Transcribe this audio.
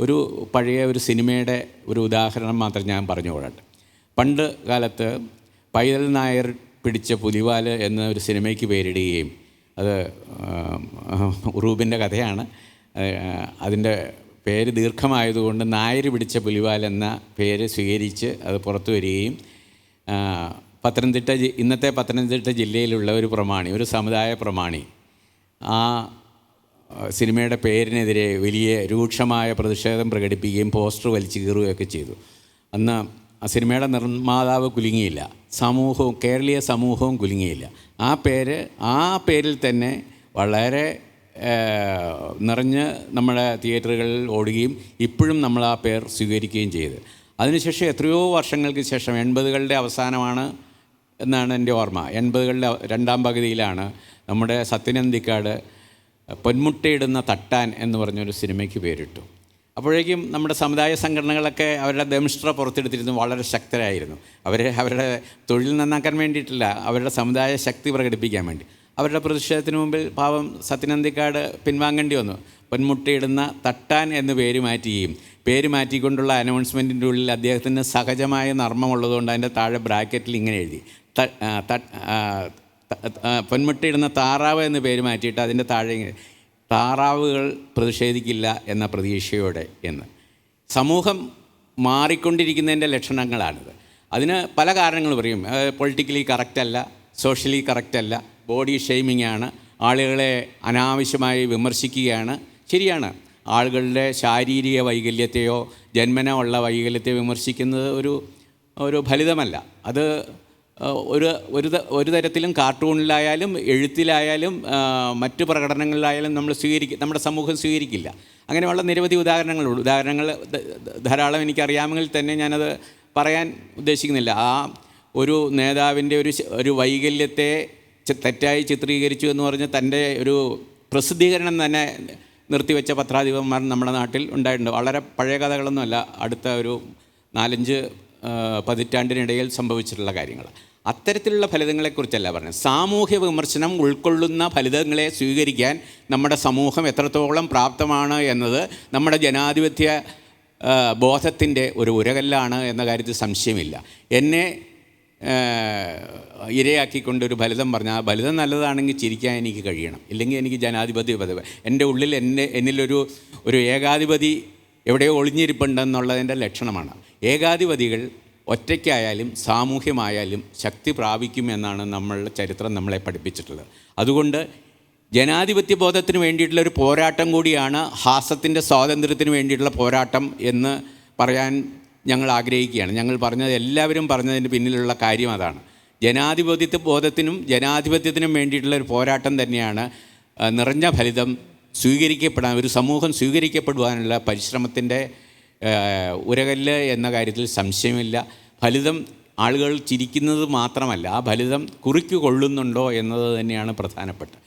ഒരു പഴയ ഒരു സിനിമയുടെ ഒരു ഉദാഹരണം മാത്രം ഞാൻ പറഞ്ഞു കൊള്ളട്ടെ പണ്ട് കാലത്ത് പൈതൽ നായർ പിടിച്ച പുലിവാൽ എന്ന ഒരു സിനിമയ്ക്ക് പേരിടുകയും അത് ഉറൂബിന്റെ കഥയാണ്. അതിന്റെ പേര് ദീർഘമായതുകൊണ്ട് നായർ പിടിച്ച പുലിവാൽ എന്ന പേര് സ്വീകരിച്ച് അത് പുറത്തു വരികയും പത്തനംതിട്ട ഇന്നത്തെ പത്തനംതിട്ട ജില്ലയിലുള്ള ഒരു പ്രമാണി ഒരു സമുദായ പ്രമാണി ആ, സിനിമയുടെ പേരിനെതിരെ വലിയ രൂക്ഷമായ പ്രതിഷേധം പ്രകടിപ്പിക്കുകയും പോസ്റ്റർ വലിച്ചു കീറുകയൊക്കെ ചെയ്തു. അന്ന് ആ സിനിമയുടെ നിർമ്മാതാവ് കുലുങ്ങിയില്ല. സമൂഹവും കേരളീയ സമൂഹവും കുലുങ്ങിയില്ല. ആ പേര് ആ പേരിൽ തന്നെ വളരെ നിറഞ്ഞ് നമ്മുടെ തിയേറ്ററുകളിൽ ഓടുകയും ഇപ്പോഴും നമ്മൾ ആ പേർ സ്വീകരിക്കുകയും ചെയ്തു. അതിനുശേഷം എത്രയോ വർഷങ്ങൾക്ക് ശേഷം എൺപതുകളുടെ അവസാനമാണ് എന്നാണ് എന്റെ ഓർമ്മ. എൺപതുകളുടെ രണ്ടാം പകുതിയിലാണ് നമ്മുടെ സത്യനന്ദിക്കാട് പൊന്മുട്ടയിടുന്ന തട്ടാൻ എന്ന് പറഞ്ഞൊരു സിനിമയ്ക്ക് പേരിട്ടു. അപ്പോഴേക്കും നമ്മുടെ സമുദായ സംഘടനകളൊക്കെ അവരുടെ ദംഷ്ട്ര പുറത്തെടുത്തിരുന്നു വളരെ ശക്തരായിരുന്നു. അവർ അവരുടെ തൊഴിൽ നന്നാക്കാൻ വേണ്ടിയിട്ടില്ല അവരുടെ സമുദായ ശക്തി പ്രകടിപ്പിക്കാൻ വേണ്ടി. അവരുടെ പ്രതിഷേധത്തിന് മുമ്പിൽ പാവം സത്യനന്ദിക്കാട് പിൻവാങ്ങേണ്ടി വന്നു. പൊന്മുട്ടയിടുന്ന തട്ടാൻ എന്ന് പേര് മാറ്റുകയും പേര് മാറ്റിക്കൊണ്ടുള്ള അനൗൺസ്മെന്റിന്റെ ഉള്ളിൽ അദ്ദേഹത്തിന് സഹജമായ നർമ്മമുള്ളതുകൊണ്ട് അതിന്റെ താഴെ ബ്രാക്കറ്റിൽ ഇങ്ങനെ എഴുതി പൊന്മുട്ടയിടുന്ന താറാവ് എന്ന് പേര് മാറ്റിയിട്ട് അതിന്റെ താഴെ താറാവുകൾ പ്രതിഷേധിക്കില്ല എന്ന പ്രതീക്ഷയോടെ എന്ന്. സമൂഹം മാറിക്കൊണ്ടിരിക്കുന്നതിന്റെ ലക്ഷണങ്ങളാണിത്. അതിന് പല കാരണങ്ങൾ പറയും. പൊളിറ്റിക്കലി കറക്റ്റ് അല്ല സോഷ്യലി കറക്റ്റ് അല്ല ബോഡി ഷെയ്മിംഗ് ആണ് ആളുകളെ അനാവശ്യമായി വിമർശിക്കുകയാണ് ശരിയാണ്. ആളുകളുടെ ശാരീരിക വൈകല്യത്തെയോ ജന്മന ഉള്ള വൈകല്യത്തെ വിമർശിക്കുന്നത് ഒരു ഒരു ഫലിതമല്ല. അത് ഒരു ഒരു ഒരു തരത്തിലും കാർട്ടൂണിലായാലും എഴുത്തിലായാലും മറ്റു പ്രകടനങ്ങളിലായാലും നമ്മൾ സ്വീകരിക്കും നമ്മുടെ സമൂഹം സ്വീകരിക്കില്ല. അങ്ങനെയുള്ള നിരവധി ഉദാഹരണങ്ങളുണ്ട്. ഉദാഹരണങ്ങൾ ധാരാളം എനിക്കറിയാമെങ്കിൽ തന്നെ ഞാനത് പറയാൻ ഉദ്ദേശിക്കുന്നില്ല. ആ ഒരു നേതാവിന്റെ ഒരു ഒരു വൈകല്യത്തെ തെറ്റായി ചിത്രീകരിച്ചു എന്ന് പറഞ്ഞ് തന്റെ ഒരു പ്രസിദ്ധീകരണം തന്നെ നിർത്തിവെച്ച പത്രാധിപന്മാർ നമ്മുടെ നാട്ടിൽ ഉണ്ടായിട്ടുണ്ട്. വളരെ പഴയ കഥകളൊന്നുമല്ല. അടുത്ത ഒരു നാലഞ്ച് പതിറ്റാണ്ടിനിടയിൽ സംഭവിച്ചിട്ടുള്ള കാര്യങ്ങൾ. അത്തരത്തിലുള്ള ഫലിതങ്ങളെക്കുറിച്ചല്ല പറഞ്ഞത്. സാമൂഹ്യ വിമർശനം ഉൾക്കൊള്ളുന്ന ഫലിതങ്ങളെ സ്വീകരിക്കാൻ നമ്മുടെ സമൂഹം എത്രത്തോളം പ്രാപ്തമാണ് എന്നത് നമ്മുടെ ജനാധിപത്യ ബോധത്തിന്റെ ഒരു ഉരകല്ലാണ് എന്ന കാര്യത്തിൽ സംശയമില്ല. എന്നെ ഇരയാക്കിക്കൊണ്ടൊരു ഫലിതം പറഞ്ഞാൽ ആ ഫലിതം നല്ലതാണെങ്കിൽ ചിരിക്കാൻ എനിക്ക് കഴിയണം. ഇല്ലെങ്കിൽ എനിക്ക് ജനാധിപത്യ പദവി എന്റെ ഉള്ളിൽ എന്നെ എന്നിലൊരു ഒരു ഏകാധിപതി എവിടെയോ ഒളിഞ്ഞിരിപ്പുണ്ടെന്നുള്ളതിന്റെ ലക്ഷണമാണ്. ഏകാധിപതികൾ ഒറ്റയ്ക്കായാലും സാമൂഹ്യമായാലും ശക്തി പ്രാപിക്കുമെന്നാണ് നമ്മളുടെ ചരിത്രം നമ്മളെ പഠിപ്പിച്ചിട്ടുള്ളത്. അതുകൊണ്ട് ജനാധിപത്യ ബോധത്തിന് വേണ്ടിയിട്ടുള്ള ഒരു പോരാട്ടം കൂടിയാണ് ഹാസത്തിന്റെ സ്വാതന്ത്ര്യത്തിന് വേണ്ടിയിട്ടുള്ള പോരാട്ടം എന്ന് പറയാൻ ഞങ്ങൾ ആഗ്രഹിക്കുകയാണ്. ഞങ്ങൾ പറഞ്ഞത് എല്ലാവരും പറഞ്ഞതിന് പിന്നിലുള്ള കാര്യം അതാണ്. ജനാധിപത്യ ബോധത്തിനും ജനാധിപത്യത്തിനും വേണ്ടിയിട്ടുള്ള ഒരു പോരാട്ടം തന്നെയാണ് നിറഞ്ഞ ഫലിതം സ്വീകരിക്കപ്പെടാൻ ഒരു സമൂഹം സ്വീകരിക്കപ്പെടുവാനുള്ള പരിശ്രമത്തിന്റെ ഉരകല്ല് എന്ന കാര്യത്തിൽ സംശയമില്ല. ഫലിതം ആളുകൾ ചിരിക്കുന്നത് മാത്രമല്ല ആ ഫലിതം കുറിക്ക് കൊള്ളുന്നുണ്ടോ എന്നത് തന്നെയാണ് പ്രധാനപ്പെട്ടത്.